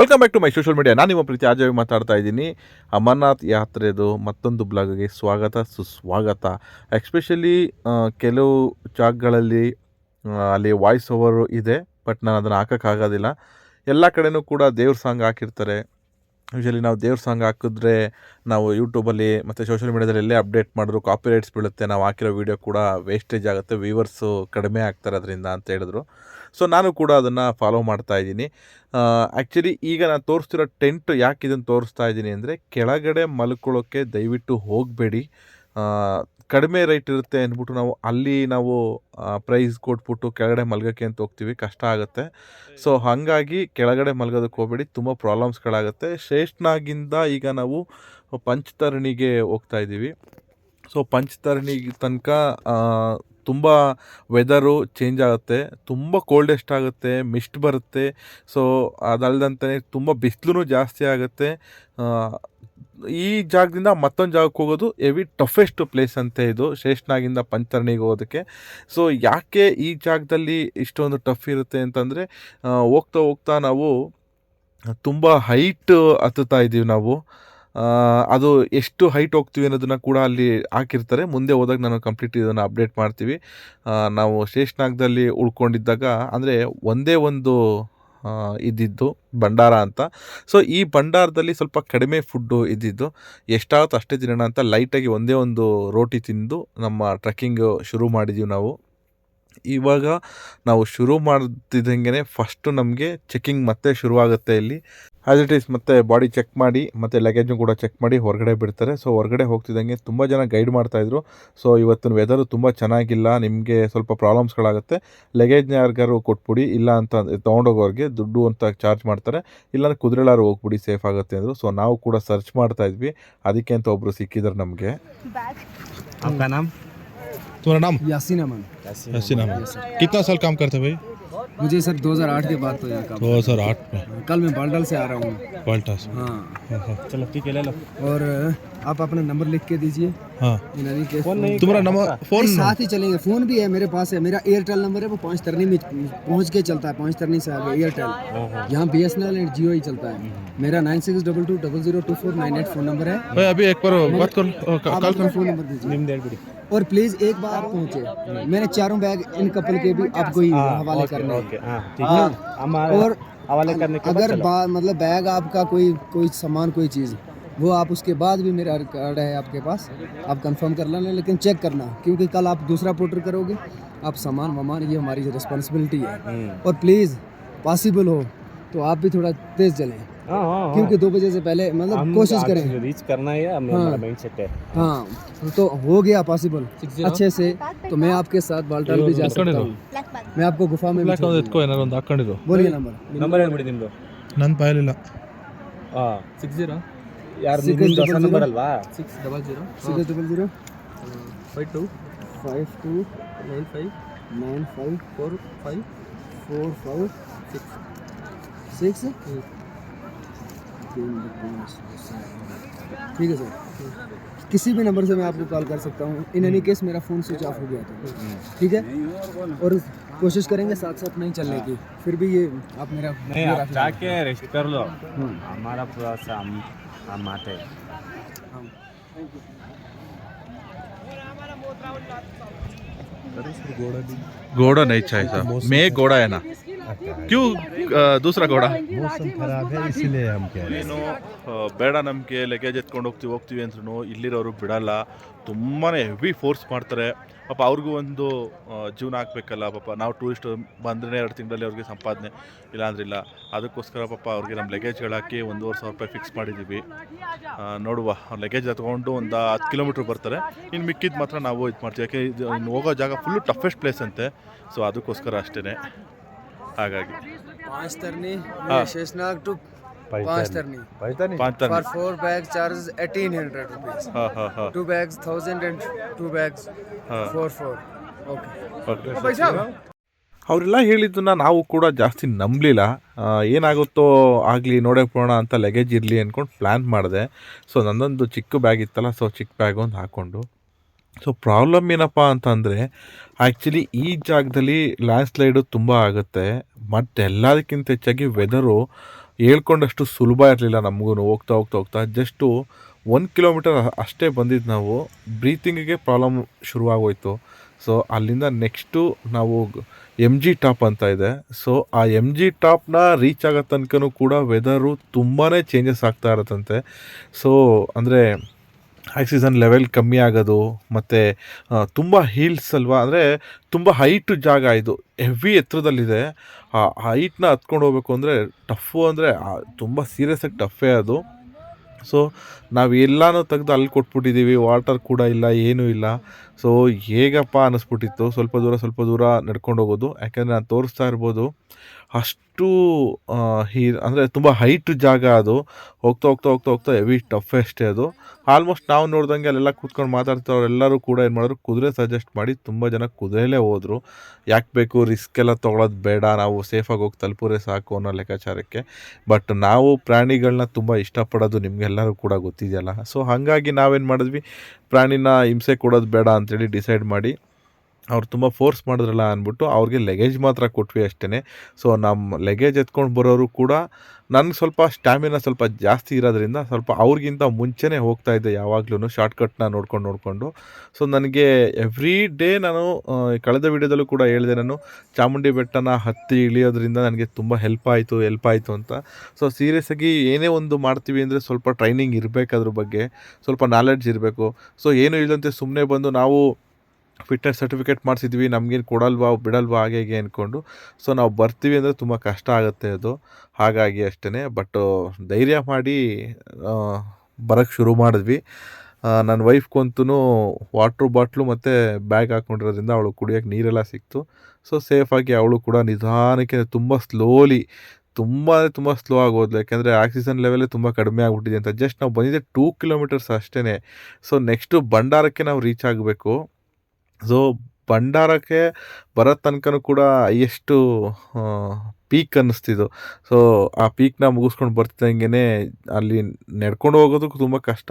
Welcome back to my social media ನಾನು ನಿಮ್ಮ ಪ್ರೀತಿ, ಆಜಾವಿ ಮಾತಾಡ್ತಾ ಇದ್ದೀನಿ. ಅಮರ್ನಾಥ್ ಯಾತ್ರೆದು ಮತ್ತೊಂದು ಬ್ಲಾಗ್ಗೆ ಸ್ವಾಗತ, ಸುಸ್ವಾಗತ. ಎಕ್ಸ್ಪೆಷಲಿ ಕೆಲವು ಜಾಗಗಳಲ್ಲಿ ಅಲ್ಲಿ ವಾಯ್ಸ್ ಓವರು ಇದೆ ಬಟ್ ನಾನು ಅದನ್ನು ಹಾಕೋಕ್ಕಾಗೋದಿಲ್ಲ ಎಲ್ಲ ಕಡೆನೂ ಕೂಡ ದೇವ್ರ ಸಾಂಗ್ ಹಾಕಿರ್ತಾರೆ. ಯೂಶಲಿ ನಾವು ದೇವ್ರ ಸಾಂಗ್ ಹಾಕಿದ್ರೆ ನಾವು ಯೂಟ್ಯೂಬಲ್ಲಿ ಮತ್ತು ಸೋಷಿಯಲ್ ಮೀಡ್ಯಾದಲ್ಲಿ ಎಲ್ಲೇ ಅಪ್ಡೇಟ್ ಮಾಡಿದ್ರು ಕಾಪಿ ರೈಟ್ಸ್ ಬೀಳುತ್ತೆ, ನಾವು ಹಾಕಿರೋ ವೀಡಿಯೋ ಕೂಡ ವೇಸ್ಟೇಜ್ ಆಗುತ್ತೆ ವ್ಯೂವರ್ಸು ಕಡಿಮೆ ಆಗ್ತಾರೆ ಅದರಿಂದ ಅಂತ ಹೇಳಿದ್ರು. ಸೊ ನಾನು ಕೂಡ ಅದನ್ನು ಫಾಲೋ ಮಾಡ್ತಾ ಇದ್ದೀನಿ. ಆ್ಯಕ್ಚುಲಿ ಈಗ ನಾನು ತೋರಿಸ್ತಿರೋ ಟೆಂಟ್ ಯಾಕೆ ಇದನ್ನು ತೋರಿಸ್ತಾ ಇದ್ದೀನಿ ಅಂದರೆ ಕೆಳಗಡೆ ಮಲ್ಕೊಳ್ಳೋಕ್ಕೆ ದಯವಿಟ್ಟು ಹೋಗಬೇಡಿ. ಕಡಿಮೆ ರೇಟ್ ಇರುತ್ತೆ ಅಂದ್ಬಿಟ್ಟು ನಾವು ಅಲ್ಲಿ ನಾವು ಪ್ರೈಸ್ ಕೊಟ್ಬಿಟ್ಟು ಕೆಳಗಡೆ ಮಲ್ಗೋಕ್ಕೆ ಅಂತ ಹೋಗ್ತೀವಿ ಕಷ್ಟ ಆಗುತ್ತೆ. ಸೊ ಹಾಗಾಗಿ ಕೆಳಗಡೆ ಮಲ್ಗೋದಕ್ಕೆ ಹೋಗಬೇಡಿ ತುಂಬ ಪ್ರಾಬ್ಲಮ್ಸ್ಗಳಾಗುತ್ತೆ ಶ್ರೇಷ್ಠನಾಗಿಂದ ಈಗ ನಾವು ಪಂಚತರಣಿಗೆ ಹೋಗ್ತಾ ಇದ್ದೀವಿ. ಸೊ ಪಂಚತರಣಿ ತನಕ ತುಂಬ ವೆದರು ಚೇಂಜ್ ಆಗುತ್ತೆ. ತುಂಬ ಕೋಲ್ಡೆಸ್ಟ್ ಆಗುತ್ತೆ ಮಿಸ್ಟ್ ಬರುತ್ತೆ. ಸೊ ಅದಲ್ದಂತೆ ತುಂಬ ಬಿಸಿಲು ಜಾಸ್ತಿ ಆಗುತ್ತೆ. ಈ ಜಾಗದಿಂದ ಮತ್ತೊಂದು ಜಾಗಕ್ಕೆ ಹೋಗೋದು ಎವಿ ಟಫೆಸ್ಟ್ ಪ್ಲೇಸ್ ಅಂತೆ ಇದು ಶ್ರೇಷ್ಠನಾಗಿಂದ ಪಂಚತರಣಿಗೆ ಹೋಗೋದಕ್ಕೆ. ಸೊ ಯಾಕೆ ಈ ಜಾಗದಲ್ಲಿ ಇಷ್ಟೊಂದು ಟಫ್ ಇರುತ್ತೆ ಅಂತಂದರೆ ಹೋಗ್ತಾ ಹೋಗ್ತಾ ನಾವು ತುಂಬ ಹೈಟ್ ಹತ್ತುತ್ತಾ ಇದ್ದೀವಿ ನಾವು. ಅದು ಎಷ್ಟು ಹೈಟ್ ಹೋಗ್ತೀವಿ ಅನ್ನೋದನ್ನು ಕೂಡ ಅಲ್ಲಿ ಹಾಕಿರ್ತಾರೆ. ಮುಂದೆ ಹೋದಾಗ ನಾನು ಕಂಪ್ಲೀಟ್ ಇದನ್ನು ಅಪ್ಡೇಟ್ ಮಾಡ್ತೀವಿ. ನಾವು ಶೇಷನಾಗದಲ್ಲಿ ಉಳ್ಕೊಂಡಿದ್ದಾಗ, ಅಂದರೆ ಒಂದೇ ಒಂದು ಇದ್ದಿದ್ದು ಭಂಡಾರ ಅಂತ. ಸೊ ಈ ಭಂಡಾರದಲ್ಲಿ ಸ್ವಲ್ಪ ಕಡಿಮೆ ಫುಡ್ಡು ಇದ್ದಿದ್ದು. ಎಷ್ಟಾಗುತ್ತೋ ಅಷ್ಟೇ ತಿನ್ನೋಣ ಅಂತ ಲೈಟಾಗಿ ಒಂದೇ ಒಂದು ರೋಟಿ ತಿಂದು ನಮ್ಮ ಟ್ರೆಕ್ಕಿಂಗ್ ಶುರು ಮಾಡಿದ್ದೀವಿ ನಾವು. ಇವಾಗ ನಾವು ಶುರು ಮಾಡ್ತಿದ್ದಂಗೆ ಫಸ್ಟು ನಮಗೆ ಚೆಕ್ಕಿಂಗ್ ಮತ್ತೆ ಶುರುವಾಗುತ್ತೆ ಇಲ್ಲಿ. ಆ್ಯಸ್ ಇಟ್ ಈಸ್ ಮತ್ತೆ ಬಾಡಿ ಚೆಕ್ ಮಾಡಿ ಮತ್ತು ಲಗೇಜು ಕೂಡ ಚೆಕ್ ಮಾಡಿ ಹೊರಗಡೆ ಬಿಡ್ತಾರೆ. ಸೊ ಹೊರಗಡೆ ಹೋಗ್ತಿದ್ದಂಗೆ ತುಂಬ ಜನ ಗೈಡ್ ಮಾಡ್ತಾಯಿದ್ರು. ಸೊ ಇವತ್ತಿನ ವೆದರು ತುಂಬ ಚೆನ್ನಾಗಿಲ್ಲ ನಿಮಗೆ ಸ್ವಲ್ಪ ಪ್ರಾಬ್ಲಮ್ಸ್ಗಳಾಗುತ್ತೆ ಲಗೇಜ್ನ ಯಾರಿಗಾರು ಕೊಟ್ಬಿಡಿ ಇಲ್ಲ ಅಂತ ತೊಗೊಂಡೋಗೋರಿಗೆ ದುಡ್ಡು ಅಂತ ಚಾರ್ಜ್ ಮಾಡ್ತಾರೆ. ಇಲ್ಲಾಂದ್ರೆ ಕುದುರೆಲಾರು ಹೋಗ್ಬಿಡಿ ಸೇಫ್ ಆಗುತ್ತೆ ಅಂದರು. ಸೊ ನಾವು ಕೂಡ ಸರ್ಚ್ ಮಾಡ್ತಾಯಿದ್ವಿ ಅದಕ್ಕೆ ಅಂತ ಒಬ್ಬರು ಸಿಕ್ಕಿದ್ರು ನಮಗೆ. तुम्हारा नाम? यासीन अमन। यासीन अहमद कितना साल काम करते भाई? मुझे सर 2008 के बाद तो यहाँ का दो हज़ार आठ में। कल मैं बालडल से आ रहा हूँ। पाल्टा से। हाँ। चलो ठीक है ले लो। और आप अपना नंबर लिख के दीजिए। हाँ। फ़ोन नहीं तुम्हारा नंबर फ़ोन साथ ही चलेंगे। फ़ोन भी है मेरे पास है। मेरा एयरटेल नंबर है वो पाँच तरनी में पहुँच के चलता है। पाँच तरनी से आगे एयरटेल यहाँ B S N L and Jio ही चलता है। मेरा nine six double two double zero two four nine eight phone number है। अभी एक बार बात कर कॉल फ़ोन नंबर दीजिए। और प्लीज़ एक बार आप पहुँचे मैंने चारों बैग इन कपल के भी आपको ही हवाले करने। हैं ओके हाँ ठीक हाँ। है और हवाले करने के अगर मतलब बैग आपका कोई कोई सामान कोई चीज़ वो आप उसके बाद भी मेरा कार्ड है आपके पास आप कंफर्म कर लेना लेकिन चेक करना क्योंकि कल आप दूसरा पोर्टर करोगे आप सामान वामान ये हमारी रिस्पॉन्सिबिलिटी है। हम्म। और प्लीज़ पॉसिबल हो तो आप भी थोड़ा तेज़ चलें हाँ हाँ हाँ। क्योंकि दो बजे से पहले मतलब हम कोशिश करें आपसे रीच करना है हमें हाँ। हमारा माइंड सेट है हाँ तो हो गया पॉसिबल अच्छे से तो मैं आपके साथ बाल्टाल भी जा सकता हूँ मैं आपको गुफा में भी ಬ್ಲ್ಯಾಕ್ छोड़ ಒಂದು दूँगा। ಎತ್ಕೋ ಏನಾರು ಒಂದು ಹಾಕೊಂಡಿದ್ದು बोलिए नंबर ನಂಬರ್ ಹೇಳ್ಬಿಡಿ ನಿಮ್ದು ನನ್ನ ಪಾಯಲಿಲ್ಲ ಹಾಂ सिक्स जीरो ಯಾರು Six ನಿಮ್ದು ಹೊಸ double ನಂಬರ್ zero. ಅಲ್ವಾ six double zero six double zero five two five two nine five nine five four five four five six six ठीक है सर। किसी भी नंबर से मैं आपको कॉल कर सकता हूँ। इन एनी केस मेरा फ़ोन स्विच ऑफ़ हो गया था ठीक है? और कोशिश करेंगे साथ साथ नहीं चलने की। फिर भी ये आप मेरा नहीं आप जाके रेस्ट कर लो। हम्म, हमारा पूरा सा हम हम आते हाँ। घोड़ा नहीं चाहिए साहब मैं घोड़ा है ना। क्यों अ, दूसरा घोड़ा मौसम खराब है इसीलिए हम कह रहे हैं ಏನು ಆ, ಬೇಡ ನಮಗೆ ಲಗೇಜ್ ಎತ್ಕೊಂಡು ಹೋಗ್ತೀವಿ ಹೋಗ್ತೀವಿ ಅಂದ್ರೂ ಇಲ್ಲಿರೋರು ಬಿಡಲ್ಲ ತುಂಬಾ ಹೆವಿ ಫೋರ್ಸ್ ಮಾಡ್ತಾರೆ ಪಾಪ ಅವ್ರಿಗೂ ಒಂದು ಆ, ಜೀವನ ಹಾಕ್ಬೇಕಲ್ಲ ಪಾಪ ನಾವು ಟೂರಿಸ್ಟ್ ಬಂದ್ರೆ ಎರಡು ತಿಂಗಳಲ್ಲಿ ಅವ್ರಿಗೆ ಸಂಪಾದನೆ ಇಲ್ಲಾಂದ್ರಿಲ್ಲ ಅದಕ್ಕೋಸ್ಕರ ಪಾಪ ಅವ್ರಿಗೆ ನಮ್ಮ ಲಗೇಜ್ಗಳು ಹಾಕಿ ಒಂದೂವರೆ ಸಾವಿರ ರೂಪಾಯಿ ಫಿಕ್ಸ್ ಮಾಡಿದ್ದೀವಿ ಆ, ನೋಡುವ ಲಗೇಜ್ ಹತ್ಕೊಂಡು ಒಂದು ಹತ್ತು ಕಿಲೋಮೀಟ್ರ್ ಬರ್ತಾರೆ ಇನ್ನು ಮಿಕ್ಕಿದ್ದು ಮಾತ್ರ ನಾವು ಇದು ಮಾಡ್ತೀವಿ ಯಾಕೆ ಇದು ಇನ್ನು ಹೋಗೋ ಜಾಗ ಫುಲ್ಲು ಟಫೆಸ್ಟ್ ಪ್ಲೇಸ್ ಅಂತೆ ಸೊ ಅದಕ್ಕೋಸ್ಕರ ಅಷ್ಟೇ ಹಾಗಾಗಿ पाँच तरनी हाँ। शेषनाग टू पाँच तरनी ಪಾಂತರ್ for four bag charge eighteen hundred rupees ಹಾಂ ಹಾಂ ಹಾಂ two bags thousand and two bags हाँ। फोर फोर ओके ಅವರೆಲ್ಲ ಹೇಳಿದ್ದನ್ನ ನಾವು ಕೂಡ ಜಾಸ್ತಿ ನಂಬಲಿಲ್ಲ ಏನಾಗುತ್ತೋ ಆಗಲಿ ನೋಡೇ ಹೋಗೋಣ ಅಂತ ಲಗೇಜ್ ಇರಲಿ ಅಂದ್ಕೊಂಡು ಪ್ಲ್ಯಾನ್ ಮಾಡಿದೆ ಸೊ ನನ್ನೊಂದು ಚಿಕ್ಕ ಬ್ಯಾಗ್ ಇತ್ತಲ್ಲ ಸೊ ಚಿಕ್ಕ ಬ್ಯಾಗ್ ಒಂದು ಹಾಕ್ಕೊಂಡು ಸೊ ಪ್ರಾಬ್ಲಮ್ ಏನಪ್ಪ ಅಂತಂದರೆ ಆ್ಯಕ್ಚುಲಿ ಈ ಜಾಗದಲ್ಲಿ ಲ್ಯಾಂಡ್ ಸ್ಲೈಡು ತುಂಬ ಆಗುತ್ತೆ. ಮತ್ತು ಎಲ್ಲದಕ್ಕಿಂತ ಹೆಚ್ಚಾಗಿ ವೆದರು ಹೇಳ್ಕೊಂಡಷ್ಟು ಸುಲಭ ಇರಲಿಲ್ಲ ನಮಗೂ ಹೋಗ್ತಾ ಹೋಗ್ತಾ ಹೋಗ್ತಾ ಜಸ್ಟು ಒಂದು ಕಿಲೋಮೀಟರ್ ಅಷ್ಟೇ ಬಂದಿದ್ದು ನಾವು. ಬ್ರೀತಿಂಗಿಗೆ ಪ್ರಾಬ್ಲಮ್ ಶುರುವಾಗೋಯ್ತು. ಸೊ ಅಲ್ಲಿಂದ ನೆಕ್ಸ್ಟು ನಾವು ಎಂ ಜಿ ಟಾಪ್ ಅಂತ ಇದೆ. ಸೊ ಆ ಎಂ ಜಿ ಟಾಪ್ನ ರೀಚ್ ಆಗೋ ತನಕನೂ ಕೂಡ ವೆದರು ತುಂಬಾ ಚೇಂಜಸ್ ಆಗ್ತಾ ಇರತ್ತಂತೆ. ಸೊ ಅಂದರೆ ಆಕ್ಸಿಜನ್ ಲೆವೆಲ್ ಕಮ್ಮಿ ಆಗೋದು, ಮತ್ತು ತುಂಬ ಹೀಲ್ಸ್ ಅಲ್ವಾ? ಅಂದರೆ ತುಂಬ ಹೈಟ್ ಜಾಗ ಇದು ಹೆವಿ ಎತ್ತರದಲ್ಲಿದೆ. ಆ ಹೈಟ್ನ ಹತ್ಕೊಂಡು ಹೋಗ್ಬೇಕು ಅಂದರೆ ಟಫು ಅಂದರೆ ತುಂಬ ಸೀರಿಯಸ್ಸಾಗಿ ಟಫೇ ಅದು. ಸೊ ನಾವು ಎಲ್ಲನೂ ತೆಗೆದು ಅಲ್ಲಿ ಕೊಟ್ಬಿಟ್ಟಿದ್ದೀವಿ ವಾಟರ್ ಕೂಡ ಇಲ್ಲ, ಏನೂ ಇಲ್ಲ. ಸೊ ಹೇಗಪ್ಪ ಅನ್ನಿಸ್ಬಿಟ್ಟಿತ್ತು ಸ್ವಲ್ಪ ದೂರ ಸ್ವಲ್ಪ ದೂರ ನಡ್ಕೊಂಡು ಹೋಗೋದು. ಯಾಕೆಂದರೆ ನಾನು ತೋರಿಸ್ತಾ ಇರ್ಬೋದು ಅಷ್ಟು ಹೀ, ಅಂದರೆ ತುಂಬ ಹೈಟ್ ಜಾಗ ಅದು. ಹೋಗ್ತಾ ಹೋಗ್ತಾ ಹೋಗ್ತಾ ಹೋಗ್ತಾ ಹೆವಿ ಟಫೆಸ್ಟೇ ಅದು. ಆಲ್ಮೋಸ್ಟ್ ನಾವು ನೋಡಿದಂಗೆ ಅಲ್ಲೆಲ್ಲ ಕೂತ್ಕೊಂಡು ಮಾತಾಡ್ತಾವ್ರೆಲ್ಲರೂ ಕೂಡ ಏನು ಮಾಡಿದ್ರು, ಕುದುರೆ ಸಜೆಸ್ಟ್ ಮಾಡಿ ತುಂಬ ಜನ ಕುದುರೆಲೇ ಹೋದರು. ಯಾಕೆ ಬೇಕು ರಿಸ್ಕ್ ಎಲ್ಲ ತೊಗೊಳೋದು ಬೇಡ, ನಾವು ಸೇಫಾಗಿ ಹೋಗಿ ತಲುಪುರೆ ಸಾಕು ಅನ್ನೋ ಲೆಕ್ಕಾಚಾರಕ್ಕೆ. ಬಟ್ ನಾವು ಪ್ರಾಣಿಗಳನ್ನ ತುಂಬ ಇಷ್ಟಪಡೋದು ನಿಮಗೆಲ್ಲರೂ ಕೂಡ ಗೊತ್ತಿದೆಯಲ್ಲ. ಸೊ ಹಾಗಾಗಿ ನಾವೇನು ಮಾಡಿದ್ವಿ, ಪ್ರಾಣಿನ ಹಿಂಸೆ ಕೊಡೋದು ಬೇಡ ಅಂತೇಳಿ ಡಿಸೈಡ್ ಮಾಡಿ ಅವ್ರು ತುಂಬ ಫೋರ್ಸ್ ಮಾಡಿದ್ರಲ್ಲ ಅಂದ್ಬಿಟ್ಟು ಅವ್ರಿಗೆ ಲಗೇಜ್ ಮಾತ್ರ ಕೊಟ್ವಿ ಅಷ್ಟೇ ಸೊ ನಮ್ಮ ಲಗೇಜ್ ಎತ್ಕೊಂಡು ಬರೋರು ಕೂಡ ನನಗೆ ಸ್ವಲ್ಪ ಸ್ಟ್ಯಾಮಿನಾ ಸ್ವಲ್ಪ ಜಾಸ್ತಿ ಇರೋದ್ರಿಂದ ಸ್ವಲ್ಪ ಅವ್ರಿಗಿಂತ ಮುಂಚೆನೇ ಹೋಗ್ತಾ ಇದ್ದೆ ಯಾವಾಗ್ಲೂ ಶಾರ್ಟ್ಕಟ್ನ ನೋಡ್ಕೊಂಡು ನೋಡಿಕೊಂಡು. ಸೊ ನನಗೆ ಎವ್ರಿ ಡೇ ನಾನು ಕಳೆದ ವಿಡಿಯೋದಲ್ಲೂ ಕೂಡ ಹೇಳಿದೆ ನಾನು, ಚಾಮುಂಡಿ ಬೆಟ್ಟನ ಹತ್ತಿ ಇಳಿಯೋದ್ರಿಂದ ನನಗೆ ತುಂಬ ಹೆಲ್ಪ್ ಆಯಿತು ಹೆಲ್ಪ್ ಆಯಿತು ಅಂತ. ಸೊ ಸೀರಿಯಸ್ಸಾಗಿ ಏನೇ ಒಂದು ಮಾಡ್ತೀವಿ ಅಂದರೆ ಸ್ವಲ್ಪ ಟ್ರೈನಿಂಗ್ ಇರಬೇಕು ಅದ್ರ ಬಗ್ಗೆ, ಸ್ವಲ್ಪ ನಾಲೆಡ್ಜ್ ಇರಬೇಕು. ಸೊ ಏನು ಇಲ್ಲದಂತೆ ಸುಮ್ಮನೆ ಬಂದು ನಾವು ಫಿಟ್ನೆಸ್ ಸರ್ಟಿಫಿಕೇಟ್ ಮಾಡಿಸಿದ್ವಿ, ನಮಗೇನು ಕೊಡಲ್ವಾ, ಬಿಡಲ್ವಾ ಹಾಗೆ ಹೀಗೆ ಅಂದ್ಕೊಂಡು ಸೊ ನಾವು ಬರ್ತೀವಿ ಅಂದರೆ ತುಂಬ ಕಷ್ಟ ಆಗುತ್ತೆ ಅದು. ಹಾಗಾಗಿ ಅಷ್ಟೇ ಬಟ್ ಧೈರ್ಯ ಮಾಡಿ ಬರೋಕ್ಕೆ ಶುರು ಮಾಡಿದ್ವಿ. ನನ್ನ ವೈಫ್ಗಂತೂ ವಾಟ್ರ್ ಬಾಟ್ಲು ಮತ್ತು ಬ್ಯಾಗ್ ಹಾಕ್ಕೊಂಡಿರೋದ್ರಿಂದ ಅವಳು ಕುಡಿಯೋಕ್ಕೆ ನೀರೆಲ್ಲ ಸಿಕ್ತು. ಸೊ ಸೇಫಾಗಿ ಅವಳು ಕೂಡ ನಿಧಾನಕ್ಕೆ ತುಂಬ ಸ್ಲೋಲಿ ತುಂಬ ತುಂಬ ಸ್ಲೋ ಆಗೋದ್ಲು ಯಾಕೆಂದರೆ ಆಕ್ಸಿಜನ್ ಲೆವೆಲೇ ತುಂಬ ಕಡಿಮೆ ಆಗಿಬಿಟ್ಟಿದೆ ಅಂತ. ಜಸ್ಟ್ ನಾವು ಬಂದಿದ್ದೆ ಟೂ ಕಿಲೋಮೀಟರ್ಸ್ ಅಷ್ಟೇ ಸೊ ನೆಕ್ಸ್ಟು ಭಂಡಾರಕ್ಕೆ ನಾವು ರೀಚ್ ಆಗಬೇಕು. ಸೊ ಭಂಡಾರಕ್ಕೆ ಬರೋ ತನಕನೂ ಕೂಡ ಎಷ್ಟು ಪೀಕ್ ಅನ್ನಿಸ್ತಿದ್ದು ಸೊ ಆ ಪೀಕ್ನ ಮುಗಿಸ್ಕೊಂಡು ಬರ್ತಿದ್ದಂಗೆ ಅಲ್ಲಿ ನಡ್ಕೊಂಡು ಹೋಗೋದು ತುಂಬ ಕಷ್ಟ.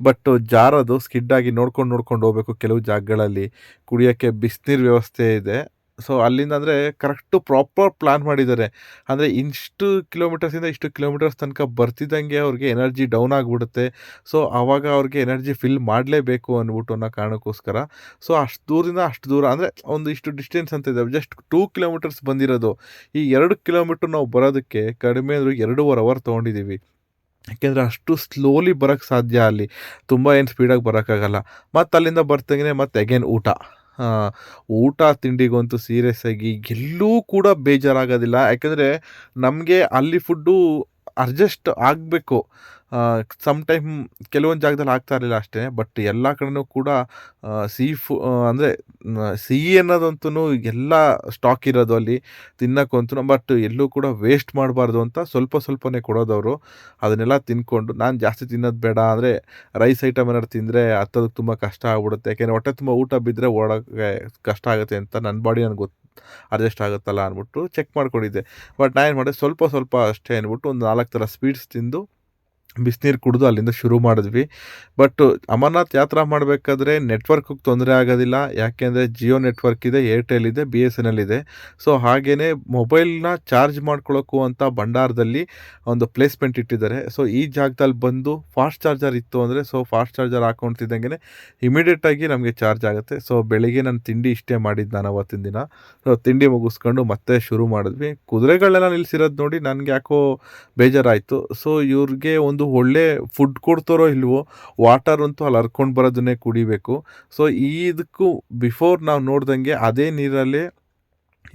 ಬಟ್ ಜಾರೋದು ಸ್ಕಿಡ್ಡಾಗಿ ನೋಡ್ಕೊಂಡು ನೋಡ್ಕೊಂಡು ಹೋಗ್ಬೇಕು ಕೆಲವು ಜಾಗಗಳಲ್ಲಿ. ಕುಡಿಯೋಕ್ಕೆ ಬಿಸಿನೀರು ವ್ಯವಸ್ಥೆ ಇದೆ. ಸೊ ಅಲ್ಲಿಂದ ಅಂದರೆ ಕರೆಕ್ಟು ಪ್ರಾಪರ್ ಪ್ಲ್ಯಾನ್ ಮಾಡಿದ್ದಾರೆ. ಅಂದರೆ ಇಷ್ಟು ಕಿಲೋಮೀಟರ್ಸಿಂದ ಇಷ್ಟು ಕಿಲೋಮೀಟರ್ಸ್ ತನಕ ಬರ್ತಿದ್ದಂಗೆ ಅವ್ರಿಗೆ ಎನರ್ಜಿ ಡೌನ್ ಆಗಿಬಿಡುತ್ತೆ. ಸೊ ಆವಾಗ ಅವ್ರಿಗೆ ಎನರ್ಜಿ ಫಿಲ್ ಮಾಡಲೇಬೇಕು ಅಂದ್ಬಿಟ್ಟು ಅನ್ನೋ ಕಾರಣಕ್ಕೋಸ್ಕರ. ಸೊ ಅಷ್ಟು ದೂರದಿಂದ ಅಷ್ಟು ದೂರ ಅಂದರೆ ಒಂದು ಇಷ್ಟು ಡಿಸ್ಟೆನ್ಸ್ ಅಂತ ಇದೆ. ಜಸ್ಟ್ ಟೂ ಕಿಲೋಮೀಟರ್ಸ್ ಬಂದಿರೋದು. ಈ ಎರಡು ಕಿಲೋಮೀಟ್ರ್ ನಾವು ಬರೋದಕ್ಕೆ ಕಡಿಮೆ ಅಂದರೂ ಎರಡೂವರೆ ಅವರ್ ತೊಗೊಂಡಿದ್ದೀವಿ. ಯಾಕೆಂದರೆ ಅಷ್ಟು ಸ್ಲೋಲಿ ಬರೋಕ್ಕೆ ಸಾಧ್ಯ ಅಲ್ಲಿ. ತುಂಬ ಏನು ಸ್ಪೀಡಾಗಿ ಬರೋಕ್ಕಾಗಲ್ಲ ಮತ್ತು ಅಲ್ಲಿಂದ ಬರ್ತಂಗೆ ಮತ್ತೆ ಅಗೇನ್ ಊಟ. ಊಟ ತಿಂಡಿಗಂತೂ ಸೀರಿಯಸ್ ಆಗಿ ಎಲ್ಲೂ ಕೂಡ ಬೇಜಾರಾಗೋದಿಲ್ಲ. ಯಾಕೆಂದರೆ ನಮಗೆ ಅಲ್ಲಿ ಫುಡ್ಡು ಅಡ್ಜಸ್ಟ್ ಆಗಬೇಕು. ಸಮ್ ಟೈಮ್ ಕೆಲವೊಂದು ಜಾಗದಲ್ಲಿ ಆಗ್ತಾ ಇರಲಿಲ್ಲ ಅಷ್ಟೇ ಬಟ್ ಎಲ್ಲ ಕಡೆನೂ ಕೂಡ ಸೀ ಫು ಅಂದರೆ ಸಿಹಿ ಅನ್ನೋದಂತೂ ಎಲ್ಲ ಸ್ಟಾಕ್ ಇರೋದು ಅಲ್ಲಿ ತಿನ್ನೋಕ್ಕಂತೂ ಬಟ್ ಎಲ್ಲೂ ಕೂಡ ವೇಸ್ಟ್ ಮಾಡಬಾರ್ದು ಅಂತ ಸ್ವಲ್ಪ ಸ್ವಲ್ಪನೇ ಕೊಡೋದವರು, ಅದನ್ನೆಲ್ಲ ತಿನ್ಕೊಂಡು, ನಾನು ಜಾಸ್ತಿ ತಿನ್ನೋದು ಬೇಡ, ಅಂದರೆ ರೈಸ್ ಐಟಮ್ ಏನಾದ್ರು ತಿಂದರೆ ಹತ್ತೋದಕ್ಕೆ ತುಂಬ ಕಷ್ಟ ಆಗ್ಬಿಡುತ್ತೆ, ಯಾಕೆಂದರೆ ಹೊಟ್ಟೆ ತುಂಬ ಊಟ ಬಿದ್ದರೆ ಓಡೋಕ್ಕೆ ಕಷ್ಟ ಆಗುತ್ತೆ ಅಂತ ನನ್ನ ಬಾಡಿ ನನಗೆ ಗೊತ್ತು ಅಡ್ಜಸ್ಟ್ ಆಗುತ್ತಲ್ಲ ಅಂದ್ಬಿಟ್ಟು ಚೆಕ್ ಮಾಡ್ಕೊಂಡಿದ್ದೆ ಬಟ್ ನಾನು ಏನು ಮಾಡಿದೆ, ಸ್ವಲ್ಪ ಸ್ವಲ್ಪ ಅಷ್ಟೇ ಅಂದ್ಬಿಟ್ಟು ಒಂದು ನಾಲ್ಕು ಥರ ಸ್ವೀಟ್ಸ್ ತಿಂದು ಬಿಸಿನೀರು ಕುಡಿದು ಅಲ್ಲಿಂದ ಶುರು ಮಾಡಿದ್ವಿ. ಬಟ್ ಅಮರನಾಥ್ ಯಾತ್ರಾ ಮಾಡಬೇಕಾದ್ರೆ ನೆಟ್ವರ್ಕಿಗೆ ತೊಂದರೆ ಆಗೋದಿಲ್ಲ. ಯಾಕೆಂದರೆ ಜಿಯೋ ನೆಟ್ವರ್ಕ್ ಇದೆ ಏರ್ಟೆಲ್ ಇದೆ ಬಿ ಎಸ್ ಎನ್ ಎಲ್ ಇದೆ. ಸೊ ಹಾಗೆಯೇ ಮೊಬೈಲ್ನ ಚಾರ್ಜ್ ಮಾಡ್ಕೊಳ್ಳೋಕ್ಕೂ ಅಂತ ಭಂಡಾರದಲ್ಲಿ ಒಂದು ಪ್ಲೇಸ್ಮೆಂಟ್ ಇಟ್ಟಿದ್ದಾರೆ. ಸೊ ಈ ಜಾಗದಲ್ಲಿ ಬಂದು ಫಾಸ್ಟ್ ಚಾರ್ಜರ್ ಇತ್ತು ಅಂದರೆ ಸೊ ಫಾಸ್ಟ್ ಚಾರ್ಜರ್ ಹಾಕೊಂತಿದ್ದಂಗೆ ಇಮಿಡಿಯೇಟಾಗಿ ನಮಗೆ ಚಾರ್ಜ್ ಆಗುತ್ತೆ. ಸೊ ಬೆಳಿಗ್ಗೆ ನಾನು ತಿಂಡಿ ಇಷ್ಟೇ ಮಾಡಿದ್ದು ನಾನು ಅವತ್ತಿನ ದಿನ. ಸೊ ತಿಂಡಿ ಮುಗಿಸ್ಕೊಂಡು ಮತ್ತೆ ಶುರು ಮಾಡಿದ್ವಿ. ಕುದುರೆಗಳೆಲ್ಲ ನಿಲ್ಲಿಸಿರೋದು ನೋಡಿ ನನಗೆ ಯಾಕೋ ಬೇಜಾರಾಯಿತು. ಸೊ ಇವ್ರಿಗೆ ಒಂದು ಒಳ್ಳೆ ಫುಡ್ ಕೊಡ್ತಾರೋ ಇಲ್ವೋ ವಾಟರ್ ಅಂತೂ ಅಲ್ಲಿ ಹರ್ಕೊಂಡು ಬರೋದನ್ನೇ ಕುಡಿಬೇಕು. ಸೊ ಇದಕ್ಕೂ ಬಿಫೋರ್ ನಾವು ನೋಡ್ದಂಗೆ ಅದೇ ನೀರಲ್ಲಿ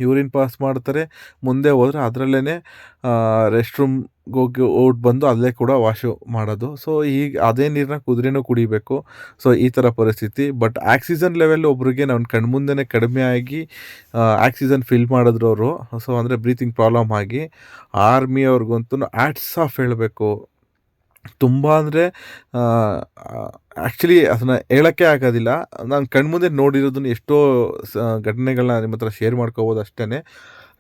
ಯೂರಿನ್ ಪಾಸ್ ಮಾಡ್ತಾರೆ. ಮುಂದೆ ಹೋದರೆ ಅದರಲ್ಲೇ ರೆಸ್ಟ್ ರೂಮ್ಗೆ ಹೋಗಿ ಓಟ್ ಬಂದು ಅಲ್ಲೇ ಕೂಡ ವಾಶು ಮಾಡೋದು. ಸೊ ಈಗ ಅದೇ ನೀರನ್ನ ಕುದುರೆನೂ ಕುಡಿಬೇಕು. ಸೊ ಈ ಥರ ಪರಿಸ್ಥಿತಿ. ಬಟ್ ಆಕ್ಸಿಜನ್ ಲೆವೆಲ್ ಒಬ್ರಿಗೆ ನನ್ನ ಕಣ್ಮುಂದೆನೇ ಕಡಿಮೆ ಆಗಿ ಆಕ್ಸಿಜನ್ ಫಿಲ್ ಮಾಡಿದ್ರು ಅವರು ಸೊ ಅಂದರೆ ಬ್ರೀತಿಂಗ್ ಪ್ರಾಬ್ಲಮ್ ಆಗಿ ಆರ್ಮಿ ಅವ್ರಿಗಂತೂ ಆ್ಯಟ್ಸ್ ಆಫ್ ಹೇಳಬೇಕು. ತುಂಬ ಅಂದರೆ ಆ್ಯಕ್ಚುಲಿ ಅದನ್ನು ಹೇಳೋಕ್ಕೆ ಆಗೋದಿಲ್ಲ. ನಾನು ಕಣ್ಮುಂದೆ ನೋಡಿರೋದನ್ನ ಎಷ್ಟೋ ಸ ಘಟನೆಗಳನ್ನ ನಿಮ್ಮ ಹತ್ರ ಶೇರ್ ಮಾಡ್ಕೋಬೋದು ಅಷ್ಟೇ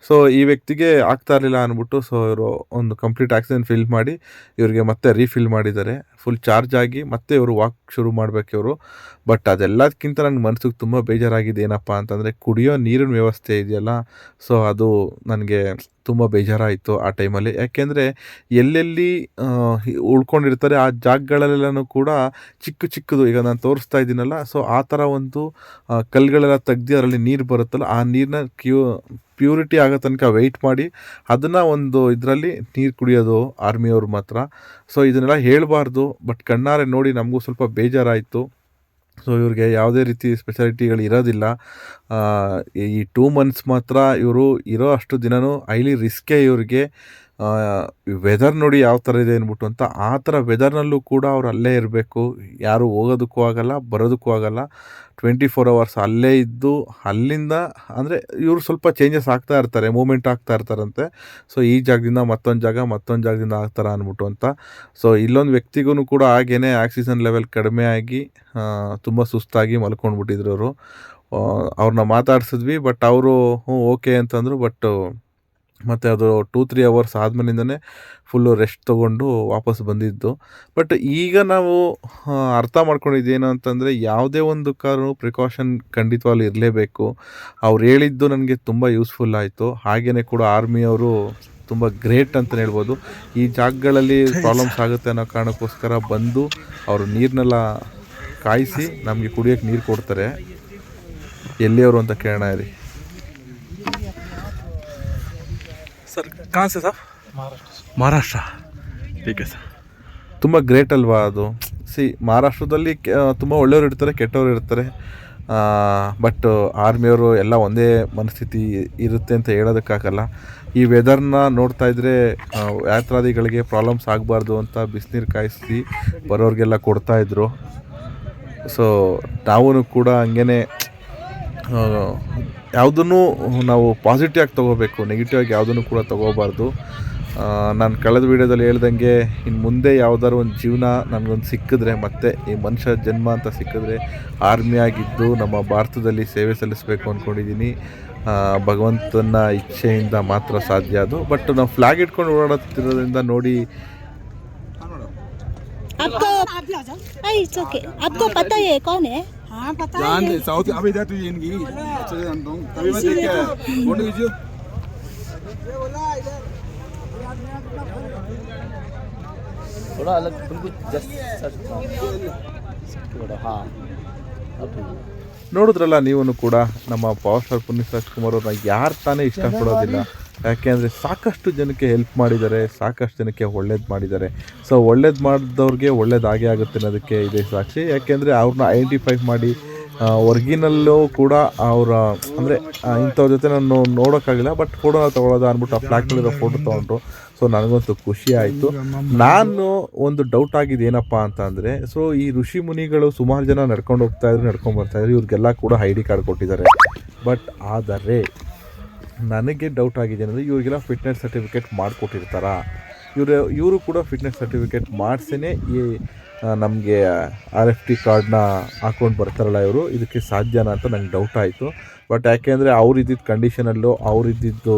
ಸೊ ಈ ವ್ಯಕ್ತಿಗೆ ಆಗ್ತಾ ಇರಲಿಲ್ಲ ಅಂದ್ಬಿಟ್ಟು ಸೊ ಇವರು ಒಂದು ಕಂಪ್ಲೀಟ್ ಆಕ್ಸಿಜನ್ ಫಿಲ್ ಮಾಡಿ, ಇವರಿಗೆ ಮತ್ತೆ ರೀಫಿಲ್ ಮಾಡಿದ್ದಾರೆ. ಫುಲ್ ಚಾರ್ಜ್ ಆಗಿ ಮತ್ತೆ ಇವರು ವಾಕ್ ಶುರು ಮಾಡಬೇಕು ಇವರು. ಬಟ್ ಅದೆಲ್ಲದಕ್ಕಿಂತ ನನಗೆ ಮನಸ್ಸಿಗೆ ತುಂಬ ಬೇಜಾರಾಗಿದೆ, ಏನಪ್ಪ ಅಂತಂದರೆ ಕುಡಿಯೋ ನೀರಿನ ವ್ಯವಸ್ಥೆ ಇದೆಯಲ್ಲ ಸೊ ಅದು ನನಗೆ ತುಂಬ ಬೇಜಾರಾಯಿತು ಆ ಟೈಮಲ್ಲಿ ಯಾಕೆಂದರೆ ಎಲ್ಲೆಲ್ಲಿ ಉಳ್ಕೊಂಡಿರ್ತಾರೆ ಆ ಜಾಗಗಳಲ್ಲೆಲ್ಲನೂ ಕೂಡ ಚಿಕ್ಕ ಚಿಕ್ಕದು, ಈಗ ನಾನು ತೋರಿಸ್ತಾ ಇದ್ದೀನಲ್ಲ ಸೊ ಆ ಥರ ಒಂದು ಕಲ್ಲುಗಳೆಲ್ಲ ತೆಗ್ದು ಅದರಲ್ಲಿ ನೀರು ಬರುತ್ತಲ್ಲ, ಆ ನೀರನ್ನ ಕ್ಯೂ ಪ್ಯೂರಿಟಿ ಆಗೋ ತನಕ ವೆಯ್ಟ್ ಮಾಡಿ ಅದನ್ನು ಒಂದು ಇದರಲ್ಲಿ ನೀರು ಕುಡಿಯೋದು ಆರ್ಮಿಯವ್ರ ಮಾತ್ರ. ಸೊ ಇದನ್ನೆಲ್ಲ ಹೇಳಬಾರ್ದು. ಬಟ್ ಕಣ್ಣಾರೆ ನೋಡಿ ನಮಗೂ ಸ್ವಲ್ಪ ಬೇಜಾರಾಯಿತು. ಸೊ ಇವ್ರಿಗೆ ಯಾವುದೇ ರೀತಿ ಸ್ಪೆಷಾಲಿಟಿಗಳು ಇರೋದಿಲ್ಲ. ಈ ಟೂ ಮಂತ್ಸ್ ಮಾತ್ರ ಇವರು ಇರೋ ಅಷ್ಟು ದಿನವೂ ಹೈಲಿ ರಿಸ್ಕೇ ಇವ್ರಿಗೆ ವೆದರ್ ನೋಡಿ ಯಾವ ಥರ ಇದೆ ಅಂದ್ಬಿಟ್ಟು ಅಂತ, ಆ ಥರ ವೆದರ್ನಲ್ಲೂ ಕೂಡ ಅವ್ರು ಅಲ್ಲೇ ಇರಬೇಕು. ಯಾರು ಹೋಗೋದಕ್ಕೂ ಆಗಲ್ಲ, ಬರೋದಕ್ಕೂ ಆಗಲ್ಲ. ಟ್ವೆಂಟಿ ಫೋರ್ ಅವರ್ಸ್ ಅಲ್ಲೇ ಇದ್ದು, ಅಲ್ಲಿಂದ ಅಂದರೆ ಇವರು ಸ್ವಲ್ಪ ಚೇಂಜಸ್ ಆಗ್ತಾ ಇರ್ತಾರೆ ಮೂಮೆಂಟ್ ಆಗ್ತಾ ಇರ್ತಾರಂತೆ. ಸೊ ಈ ಜಾಗದಿಂದ ಮತ್ತೊಂದು ಜಾಗ, ಮತ್ತೊಂದು ಜಾಗದಿಂದ ಆಗ್ತಾರ ಅಂದ್ಬಿಟ್ಟು ಅಂತ. ಸೊ ಇಲ್ಲೊಂದು ವ್ಯಕ್ತಿಗೂ ಕೂಡ ಹಾಗೇ ಆಕ್ಸಿಜನ್ ಲೆವೆಲ್ ಕಡಿಮೆ ಆಗಿ ತುಂಬ ಸುಸ್ತಾಗಿ ಮಲ್ಕೊಂಡ್ಬಿಟ್ಟಿದ್ರು ಅವರು. ಅವ್ರನ್ನ ಮಾತಾಡ್ಸಿದ್ವಿ ಬಟ್ ಅವರು ಹ್ಞೂ ಓಕೆ ಅಂತಂದರು ಬಟ್ ಮತ್ತು ಅದು ಟೂ ತ್ರೀ ಅವರ್ಸ್ ಆದಮೇಲಿಂದನೇ ಫುಲ್ಲು ರೆಸ್ಟ್ ತೊಗೊಂಡು ವಾಪಸ್ ಬಂದಿದ್ದು. ಬಟ್ ಈಗ ನಾವು ಅರ್ಥ ಅರ್ಥ ಮಾಡ್ಕೊಂಡಿದ್ದೇನು ಅಂತಂದರೆ ಯಾವುದೇ ಒಂದು ಕಾರು ಪ್ರಿಕಾಷನ್ ಖಂಡಿತವಾಗ್ಲೂ ಇರಲೇಬೇಕು. ಅವ್ರು ಹೇಳಿದ್ದು ನನಗೆ ತುಂಬ ಯೂಸ್ಫುಲ್ ಆಯಿತು. ಹಾಗೆಯೇ ಕೂಡ ಆರ್ಮಿಯವರು ತುಂಬ ಗ್ರೇಟ್ ಅಂತಲೇ ಹೇಳ್ಬೋದು. ಈ ಜಾಗಗಳಲ್ಲಿ ಪ್ರಾಬ್ಲಮ್ಸ್ ಆಗುತ್ತೆ ಅನ್ನೋ ಕಾರಣಕ್ಕೋಸ್ಕರ ಬಂದು ಅವರು ನೀರನ್ನೆಲ್ಲ ಕಾಯಿಸಿ ನಮಗೆ ಕುಡಿಯೋಕ್ಕೆ ನೀರು ಕೊಡ್ತಾರೆ. ಎಲ್ಲಿಯವರು ಅಂತ ಕೇಳೋಣ ರೀ ಸರ್ से ಸರ್? ಮಹಾರಾಷ್ಟ್ರ. ಟೀಕೆ ಸರ್. ತುಂಬ ಗ್ರೇಟ್ ಅಲ್ವಾ ಅದು? ಸಿ ಮಹಾರಾಷ್ಟ್ರದಲ್ಲಿ ತುಂಬ ಒಳ್ಳೆಯವರು ಇರ್ತಾರೆ ಕೆಟ್ಟವರು ಇರ್ತಾರೆ. ಬಟ್ ಆರ್ಮಿಯವರು ಎಲ್ಲ ಒಂದೇ ಮನಸ್ಥಿತಿ ಇರುತ್ತೆ ಅಂತ ಹೇಳೋದಕ್ಕಾಗಲ್ಲ. ಈ ವೆದರ್ನ ನೋಡ್ತಾ ಇದ್ದರೆ ಯಾತ್ರಾದಿಗಳಿಗೆ ಪ್ರಾಬ್ಲಮ್ಸ್ ಆಗಬಾರ್ದು ಅಂತ ಬಿಸಿನೀರು ಕಾಯಿಸಿ ಬರೋರಿಗೆಲ್ಲ ಕೊಡ್ತಾಯಿದ್ರು ಸೊ ನಾವು ಕೂಡ ಹಂಗೇ ಯಾವುದನ್ನು ನಾವು ಪಾಸಿಟಿವ್ ಆಗಿ ತೊಗೋಬೇಕು ನೆಗೆಟಿವ್ ಆಗಿ ಯಾವುದನ್ನು ಕೂಡ ತೊಗೋಬಾರ್ದು ನಾನು ಕಳೆದ ವೀಡಿಯೋದಲ್ಲಿ ಹೇಳ್ದಂಗೆ ಇನ್ನು ಮುಂದೆ ಯಾವ್ದಾದ್ರು ಒಂದು ಜೀವನ ನನಗೊಂದು ಸಿಕ್ಕಿದ್ರೆ ಮತ್ತೆ ಈ ಮನುಷ್ಯ ಜನ್ಮ ಅಂತ ಸಿಕ್ಕಿದ್ರೆ ಆರ್ಮಿ ಆಗಿದ್ದು ನಮ್ಮ ಭಾರತದಲ್ಲಿ ಸೇವೆ ಸಲ್ಲಿಸಬೇಕು ಅಂದ್ಕೊಂಡಿದ್ದೀನಿ ಆ, ಭಗವಂತನ ಇಚ್ಛೆಯಿಂದ ಮಾತ್ರ ಸಾಧ್ಯ ಅದು ಬಟ್ ನಾವು ಫ್ಲ್ಯಾಗ್ ಇಟ್ಕೊಂಡು ಓಡಾಡುತ್ತಿರೋದ್ರಿಂದ ನೋಡಿ आपको इट्स ओके आपको पता है कौन है हाँ पता जान है दे साउथ अभी इधर तुझे इनकी अच्छे से जानता हूँ तभी मैं देख के आया फोटो खींचो थोड़ा अलग बिल्कुल जस्ट हाँ अब ठीक है ನೋಡಿದ್ರಲ್ಲ ನೀವೂ ಕೂಡ ನಮ್ಮ ಪವರ್ ಸ್ಟಾರ್ ಪುನೀತ್ ರಾಜ್ಕುಮಾರ್ ಅವ್ರನ್ನ ಯಾರು ತಾನೇ ಇಷ್ಟಪಡೋದಿಲ್ಲ ಯಾಕೆಂದರೆ ಸಾಕಷ್ಟು ಜನಕ್ಕೆ ಹೆಲ್ಪ್ ಮಾಡಿದ್ದಾರೆ, ಸಾಕಷ್ಟು ಜನಕ್ಕೆ ಒಳ್ಳೇದು ಮಾಡಿದ್ದಾರೆ. ಸೊ ಒಳ್ಳೇದು ಮಾಡಿದವ್ರಿಗೆ ಒಳ್ಳೇದಾಗೇ ಆಗುತ್ತೆ ಅನ್ನೋದಕ್ಕೆ ಇದೆ ಸಾಕ್ಷಿ. ಯಾಕೆಂದರೆ ಅವ್ರನ್ನ ಐಡೆಂಟಿಫೈ ಮಾಡಿ ಒರ್ಗಿನಲ್ಲೂ ಕೂಡ ಅವರ, ಅಂದರೆ ಇಂಥವ್ರ ಜೊತೆ ನಾನು ನೋಡೋಕ್ಕಾಗಿಲ್ಲ ಬಟ್ ಫೋಟೋನ ತೊಗೊಳೋದ ಅಂದ್ಬಿಟ್ಟು ಆ ಫ್ಲಾಟ್ನಲ್ಲಿರೋ ಫೋಟೋ ತೊಗೊಂಡ್ರು. ಸೊ ನನಗಂತೂ ಖುಷಿ ಆಯಿತು. ನಾನು ಒಂದು ಡೌಟ್ ಆಗಿದೆ ಏನಪ್ಪ ಅಂತ ಅಂದರೆ ಸೊ ಈ ಋಷಿ ಮುನಿಗಳು ಸುಮಾರು ಜನ ನಡ್ಕೊಂಡು ಹೋಗ್ತಾ ಇದ್ರು, ನಡ್ಕೊಂಡು ಬರ್ತಾಯಿದ್ರು ಇವ್ರಿಗೆಲ್ಲ ಕೂಡ ಐ ಡಿ ಕಾರ್ಡ್ ಕೊಟ್ಟಿದ್ದಾರೆ. ಬಟ್ ಆದರೆ ನನಗೆ ಡೌಟ್ ಆಗಿದೆ ಅಂದರೆ ಇವರಿಗೆಲ್ಲ ಫಿಟ್ನೆಸ್ ಸರ್ಟಿಫಿಕೇಟ್ ಮಾಡಿಕೊಟ್ಟಿರ್ತಾರಾ? ಇವರು ಇವರು ಕೂಡ ಫಿಟ್ನೆಸ್ ಸರ್ಟಿಫಿಕೇಟ್ ಮಾಡಿಸೇ ಈ ನಮಗೆ ಆರ್ ಎಫ್ ಟಿ ಕಾರ್ಡ್ನ ಹಾಕೊಂಡು ಬರ್ತಾರಲ್ಲ ಇವರು, ಇದಕ್ಕೆ ಸಾಧ್ಯನಾ ಅಂತ ನಂಗೆ ಡೌಟ್ ಆಯಿತು. ಬಟ್ ಯಾಕೆಂದರೆ ಅವ್ರು ಇದ್ದಿದ್ದ ಕಂಡೀಷನಲ್ಲೂ ಅವ್ರು ಇದ್ದಿದ್ದು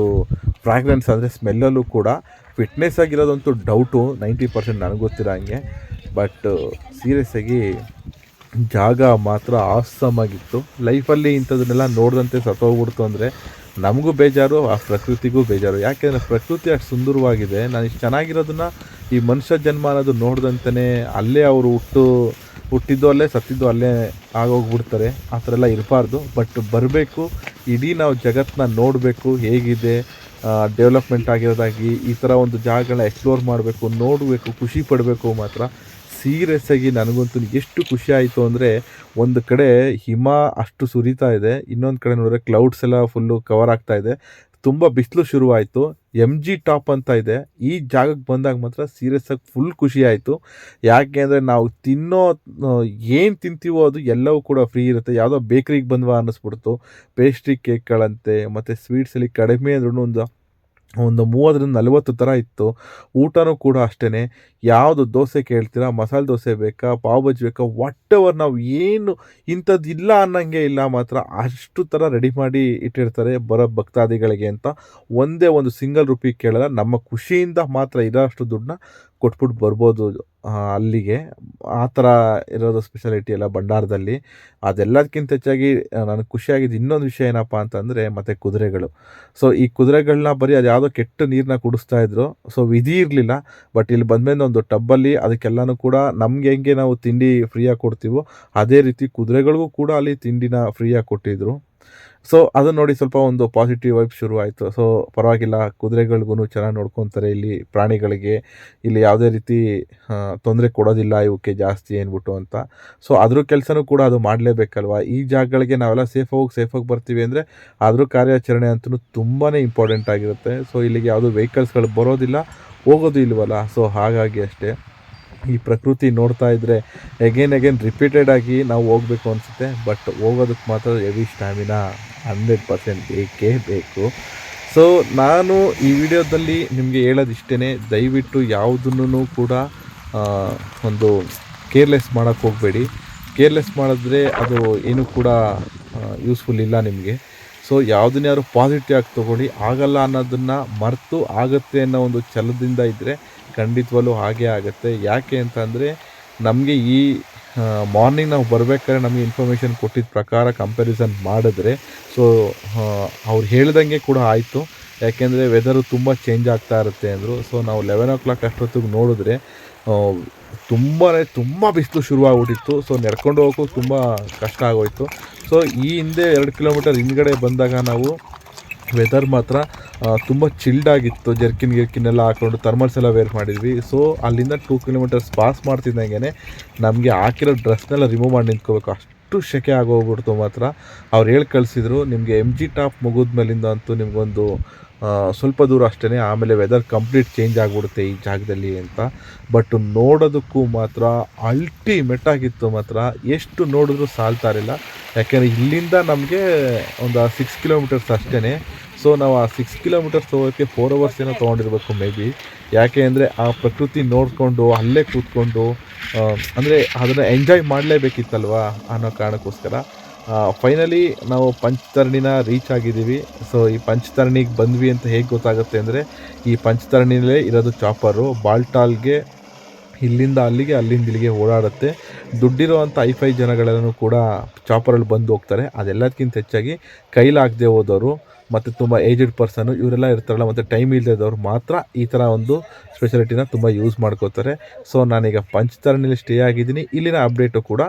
ಫ್ರಾಗ್ರೆನ್ಸ್ ಅಂದರೆ ಸ್ಮೆಲ್ಲಲ್ಲೂ ಕೂಡ ಫಿಟ್ನೆಸ್ ಆಗಿರೋದಂತೂ ಡೌಟು ನೈಂಟಿ ಪರ್ಸೆಂಟ್ ನನಗೆ ಗೊತ್ತಿರೋ ಹಂಗೆ. ಬಟ್ ಸೀರಿಯಸ್ ಆಗಿ ಜಾಗ ಮಾತ್ರ ಆಸಮ್ ಆಗಿತ್ತು. ಲೈಫಲ್ಲಿ ಇಂಥದನ್ನೆಲ್ಲ ನೋಡಿದಂತೆ ಸತ್ತೋಗ್ಬಿಡ್ತು ಅಂದರೆ ನಮಗೂ ಬೇಜಾರು, ಆ ಪ್ರಕೃತಿಗೂ ಬೇಜಾರು. ಯಾಕೆಂದರೆ ಪ್ರಕೃತಿ ಅಷ್ಟು ಸುಂದರವಾಗಿದೆ. ನಾನು ಇಷ್ಟು ಚೆನ್ನಾಗಿರೋದನ್ನ ಈ ಮನುಷ್ಯ ಜನ್ಮ ಅನ್ನೋದು ನೋಡ್ದಂತಲೇ ಅಲ್ಲೇ ಅವರು ಹುಟ್ಟು, ಹುಟ್ಟಿದ್ದು ಅಲ್ಲೇ, ಸತ್ತಿದ್ದು ಅಲ್ಲೇ ಆಗೋಗ್ಬಿಡ್ತಾರೆ. ಆ ಥರ ಎಲ್ಲ ಇರಬಾರ್ದು. ಬಟ್ ಬರಬೇಕು. ಇಡೀ ನಾವು ಜಗತ್ತನ್ನ ನೋಡಬೇಕು. ಹೇಗಿದೆ ಡೆವಲಪ್ಮೆಂಟ್ ಆಗಿರೋದಾಗಿ, ಈ ಥರ ಒಂದು ಜಾಗಗಳನ್ನ ಎಕ್ಸ್ಪ್ಲೋರ್ ಮಾಡಬೇಕು, ನೋಡಬೇಕು, ಖುಷಿ ಪಡಬೇಕು ಮಾತ್ರ. ಸೀರಿಯಸ್ ಆಗಿ ನನಗಂತೂ ಎಷ್ಟು ಖುಷಿ ಆಯಿತು ಅಂದರೆ ಒಂದು ಕಡೆ ಹಿಮ ಅಷ್ಟು ಸುರಿತಾ ಇದೆ, ಇನ್ನೊಂದು ಕಡೆ ನೋಡಿದ್ರೆ ಕ್ಲೌಡ್ಸ್ ಎಲ್ಲ ಫುಲ್ಲು ಕವರ್ ಆಗ್ತಾ ಇದೆ. ತುಂಬ ಬಿಸಿಲು ಶುರುವಾಯಿತು ಎಂ ಜಿ ಟಾಪ್ ಅಂತ ಇದೆ. ಈ ಜಾಗಕ್ಕೆ ಬಂದಾಗ ಮಾತ್ರ ಸೀರಿಯಸ್ ಆಗಿ ಫುಲ್ ಖುಷಿ ಆಯಿತು. ಯಾಕೆ ಅಂದರೆ ನಾವು ತಿನ್ನೋ ಏನು ತಿಂತೀವೋ ಅದು ಎಲ್ಲವೂ ಕೂಡ ಫ್ರೀ ಇರುತ್ತೆ. ಯಾವುದೋ ಬೇಕ್ರಿಗೆ ಬಂದ್ವಾ ಅನ್ನಿಸ್ಬಿಡ್ತು. ಪೇಸ್ಟ್ರಿ ಕೇಕ್ಗಳಂತೆ ಮತ್ತು ಸ್ವೀಟ್ಸಲ್ಲಿ ಕಡಿಮೆ ಅಂದ್ರೂ ಒಂದು ಒಂದು ಮೂವತ್ತರಿಂದ ನಲವತ್ತು ಥರ ಇತ್ತು. ಊಟನೂ ಕೂಡ ಅಷ್ಟೇ ಯಾವುದು ದೋಸೆ ಕೇಳ್ತೀರಾ, ಮಸಾಲೆ ದೋಸೆ ಬೇಕಾ, ಪಾವ್ ಬಜ್ಜಿ ಬೇಕಾ ವಾಟ್ ಎವರ್ ನಾವು ಏನು ಇಂಥದ್ದು ಇಲ್ಲ ಅನ್ನಂಗೆ ಇಲ್ಲ ಮಾತ್ರ ಅಷ್ಟು ಥರ ರೆಡಿ ಮಾಡಿ ಇಟ್ಟಿರ್ತಾರೆ ಬರೋ ಭಕ್ತಾದಿಗಳಿಗೆ ಅಂತ. ಒಂದೇ ಒಂದು ಸಿಂಗಲ್ ರುಪಿ ಕೇಳಲ್ಲ, ನಮ್ಮ ಖುಷಿಯಿಂದ ಮಾತ್ರ ಇರೋ ಅಷ್ಟು ದುಡ್ಡನ್ನ ಕೊಟ್ಬಿಟ್ಟು ಬರ್ಬೋದು. ಅಲ್ಲಿಗೆ. ಆ ಥರ ಇರೋದು ಸ್ಪೆಷಾಲಿಟಿ ಎಲ್ಲ ಭಂಡಾರದಲ್ಲಿ. ಅದೆಲ್ಲದಕ್ಕಿಂತ ಹೆಚ್ಚಾಗಿ ನನಗೆ ಖುಷಿಯಾಗಿದ್ದು ಇನ್ನೊಂದು ವಿಷಯ ಏನಪ್ಪ ಅಂತಂದರೆ, ಮತ್ತು ಕುದುರೆಗಳು. ಸೊ ಈ ಕುದುರೆಗಳನ್ನ ಬರೀ ಅದು ಯಾವುದೋ ಕೆಟ್ಟ ನೀರನ್ನ ಕುಡಿಸ್ತಾ ಇದ್ರು. ಸೊ ವಿಧಿ ಇರಲಿಲ್ಲ. ಬಟ್ ಇಲ್ಲಿ ಬಂದಮೇಲೆ ಒಂದು ಟಬ್ಬಲ್ಲಿ ಅದಕ್ಕೆಲ್ಲನೂ ಕೂಡ ನಮಗೆ ಹೆಂಗೆ ನಾವು ತಿಂಡಿ ಫ್ರೀಯಾಗಿ ಕೊಡ್ತೀವೋ, ಅದೇ ರೀತಿ ಕುದುರೆಗಳಿಗೂ ಕೂಡ ಅಲ್ಲಿ ತಿಂಡಿನ ಫ್ರೀಯಾಗಿ ಕೊಟ್ಟಿದ್ರು. ಸೊ ಅದನ್ನ ನೋಡಿ ಸ್ವಲ್ಪ ಒಂದು ಪಾಸಿಟಿವ್ ವೈಬ್ ಶುರು ಆಯಿತು ಸೊ ಪರವಾಗಿಲ್ಲ ಕುದುರೆಗಳಿಗೂ ಚೆನ್ನಾಗಿ ನೋಡ್ಕೊತಾರೆ ಇಲ್ಲಿ ಪ್ರಾಣಿಗಳಿಗೆ. ಇಲ್ಲಿ ಯಾವುದೇ ರೀತಿ ತೊಂದರೆ ಕೊಡೋದಿಲ್ಲ ಇವಕ್ಕೆ ಜಾಸ್ತಿ ಏನ್ಬಿಟ್ಟು ಅಂತ. ಸೊ ಅದ್ರ ಕೆಲಸನೂ ಕೂಡ ಅದು ಮಾಡಲೇಬೇಕಲ್ವ? ಈ ಜಾಗಗಳಿಗೆ ನಾವೆಲ್ಲ ಸೇಫ್ ಹೋಗಿ ಸೇಫಾಗಿ ಬರ್ತೀವಿ ಅಂದರೆ ಅದ್ರ ಕಾರ್ಯಾಚರಣೆ ಅಂತೂ ತುಂಬಾ ಇಂಪಾರ್ಟೆಂಟ್ ಆಗಿರುತ್ತೆ. ಸೊ ಇಲ್ಲಿಗೆ ಯಾವುದೂ ವೆಹಿಕಲ್ಸ್ಗಳು ಬರೋದಿಲ್ಲ, ಹೋಗೋದು ಇಲ್ವಲ್ಲ? ಸೊ ಹಾಗಾಗಿ ಅಷ್ಟೇ. ಈ ಪ್ರಕೃತಿ ನೋಡ್ತಾ ಇದ್ದರೆ ಎಗೇನ್ ಎಗೇನ್ ರಿಪೀಟೆಡ್ ಆಗಿ ನಾವು ಹೋಗಬೇಕು ಅನಿಸುತ್ತೆ. ಬಟ್ ಹೋಗೋದಕ್ಕೆ ಮಾತ್ರ ಎವಿ ಸ್ಟ್ಯಾಮಿನಾ ಹಂಡ್ರೆಡ್ ಪರ್ಸೆಂಟ್ ಬೇಕೇ ಬೇಕು? ಸೊ ನಾನು ಈ ವಿಡಿಯೋದಲ್ಲಿ ನಿಮಗೆ ಹೇಳೋದಿಷ್ಟೇ ದಯವಿಟ್ಟು ಯಾವುದನ್ನು ಕೂಡ ಒಂದು ಕೇರ್ಲೆಸ್ ಮಾಡೋಕ್ಕೆ ಹೋಗಬೇಡಿ. ಕೇರ್ಲೆಸ್ ಮಾಡಿದ್ರೆ ಅದು ಏನೂ ಕೂಡ ಯೂಸ್ಫುಲ್ ಇಲ್ಲ ನಿಮಗೆ. ಸೊ ಯಾವುದನ್ನ ಯಾರು ಪಾಸಿಟಿವ್ ಆಗಿ ತೊಗೊಳ್ಳಿ, ಆಗಲ್ಲ ಅನ್ನೋದನ್ನು ಮರೆತು ಆಗುತ್ತೆ ಅನ್ನೋ ಒಂದು ಛಲದಿಂದ ಇದ್ದರೆ ಖಂಡಿತವಾಗ್ಲೂ ಹಾಗೇ ಆಗುತ್ತೆ. ಯಾಕೆ ಅಂತಂದರೆ, ನಮಗೆ ಈ ಮಾರ್ನಿಂಗ್ ನಾವು ಬರಬೇಕಾದ್ರೆ ನಮಗೆ ಇನ್ಫಾರ್ಮೇಷನ್ ಕೊಟ್ಟಿದ್ದ ಪ್ರಕಾರ ಕಂಪ್ಯಾರಿಸನ್ ಮಾಡಿದ್ರೆ ಸೊ ಅವ್ರು ಹೇಳ್ದಂಗೆ ಕೂಡ ಆಯಿತು. ಯಾಕೆಂದರೆ ವೆದರು ತುಂಬ ಚೇಂಜ್ ಆಗ್ತಾ ಇರುತ್ತೆ ಅಂದರು. ಸೊ ನಾವು ಲೆವೆನ್ ಓ ಕ್ಲಾಕ್ ಅಷ್ಟೊತ್ತಿಗೆ ನೋಡಿದ್ರೆ ತುಂಬಾ ತುಂಬ ಬಿಸಿಲು ಶುರುವಾಗ್ಬಿಟ್ಟಿತ್ತು. ಸೊ ನಡ್ಕೊಂಡು ಹೋಗೋಕ್ಕೂ ತುಂಬ ಕಷ್ಟ ಆಗೋಯಿತು. ಸೊ ಈ ಹಿಂದೆ ಎರಡು ಕಿಲೋಮೀಟರ್ ಹಿಂದ್ಗಡೆ ಬಂದಾಗ ನಾವು ವೆದರ್ ಮಾತ್ರ ತುಂಬ ಚಿಲ್ಡ್ ಆಗಿತ್ತು. ಜರ್ಕಿನ್ ಗಿರ್ಕಿನ್ ಎಲ್ಲ ಹಾಕೊಂಡು ಥರ್ಮಲ್ಸ್ ಎಲ್ಲ ವೇರ್ ಮಾಡಿದ್ವಿ. ಸೊ ಅಲ್ಲಿಂದ ಟೂ ಕಿಲೋಮೀಟರ್ಸ್ ಪಾಸ್ ಮಾಡ್ತಿದ್ದಂಗೆ ನಮಗೆ ಹಾಕಿರೋ ಡ್ರೆಸ್ನೆಲ್ಲ ರಿಮೂವ್ ಮಾಡಿ ನಿಂತ್ಕೋಬೇಕು. ಅಷ್ಟು ಸೆಕೆ ಆಗೋಗ್ಬಿಡ್ತು ಮಾತ್ರ. ಅವ್ರು ಹೇಳಿ ಕಳಿಸಿದ್ರು, ನಿಮಗೆ ಎಂ ಜಿ ಟಾಪ್ ಮುಗಿದ ಮೇಲಿಂದ ಅಂತೂ ನಿಮಗೊಂದು ಸ್ವಲ್ಪ ದೂರ ಅಷ್ಟೇ ಆಮೇಲೆ ವೆದರ್ ಕಂಪ್ಲೀಟ್ ಚೇಂಜ್ ಆಗಿಬಿಡುತ್ತೆ ಈ ಜಾಗದಲ್ಲಿ ಅಂತ. ಬಟ್ ನೋಡೋದಕ್ಕೂ ಮಾತ್ರ ಅಲ್ಟಿಮೇಟ್ ಆಗಿತ್ತು ಮಾತ್ರ. ಎಷ್ಟು ನೋಡಿದ್ರೂ ಸಾಲ್ತಾ ಇರಲಿಲ್ಲ. ಯಾಕೆಂದರೆ ಇಲ್ಲಿಂದ ನಮಗೆ ಒಂದು ಸಿಕ್ಸ್ ಕಿಲೋಮೀಟರ್ಸ್ ಅಷ್ಟೇ ಸೊ ನಾವು ಆ ಸಿಕ್ಸ್ ಕಿಲೋಮೀಟರ್ಸ್ ಹೋಗೋಕ್ಕೆ ಫೋರ್ ಅವರ್ಸ್ ಏನೋ ತೊಗೊಂಡಿರ್ಬೇಕು ಮೇ ಬಿ ಯಾಕೆ ಅಂದರೆ ಆ ಪ್ರಕೃತಿ ನೋಡಿಕೊಂಡು, ಅಲ್ಲೇ ಕೂತ್ಕೊಂಡು ಅಂದರೆ ಅದನ್ನು ಎಂಜಾಯ್ ಮಾಡಲೇಬೇಕಿತ್ತಲ್ವಾ ಅನ್ನೋ ಕಾರಣಕ್ಕೋಸ್ಕರ. ಫೈನಲಿ ನಾವು ಪಂಚತರಣಿನ ರೀಚ್ ಆಗಿದ್ದೀವಿ. ಸೊ ಈ ಪಂಚತರಣಿಗೆ ಬಂದ್ವಿ ಅಂತ ಹೇಗೆ ಗೊತ್ತಾಗುತ್ತೆ ಅಂದರೆ, ಈ ಪಂಚತರಣಿಲೇ ಇರೋದು ಚಾಪರು. ಬಾಲ್ಟಾಲ್ಗೆ ಇಲ್ಲಿಂದ ಅಲ್ಲಿಗೆ, ಅಲ್ಲಿಂದ ಇಲ್ಲಿಗೆ ಓಡಾಡುತ್ತೆ. ದುಡ್ಡಿರುವಂಥ ಐಫೈ ಜನಗಳನ್ನು ಕೂಡ ಚಾಪರಲ್ಲಿ ಬಂದು ಹೋಗ್ತಾರೆ. ಅದೆಲ್ಲದಕ್ಕಿಂತ ಹೆಚ್ಚಾಗಿ ಕೈಲಾಗದೆ ಹೋದವರು, ಮತ್ತು ತುಂಬ ಏಜ್ಡ್ ಪರ್ಸನು ಇವರೆಲ್ಲ ಇರ್ತಾರಲ್ಲ, ಮತ್ತು ಟೈಮ್ ಇಲ್ಲದವ್ರು ಮಾತ್ರ ಈ ಥರ ಒಂದು ಸ್ಪೆಷಾಲಿಟಿನ ತುಂಬ ಯೂಸ್ ಮಾಡ್ಕೋತಾರೆ. ಸೊ ನಾನೀಗ ಪಂಚತರಣಿಲಿ ಸ್ಟೇ ಆಗಿದ್ದೀನಿ. ಇಲ್ಲಿನ ಅಪ್ಡೇಟು ಕೂಡ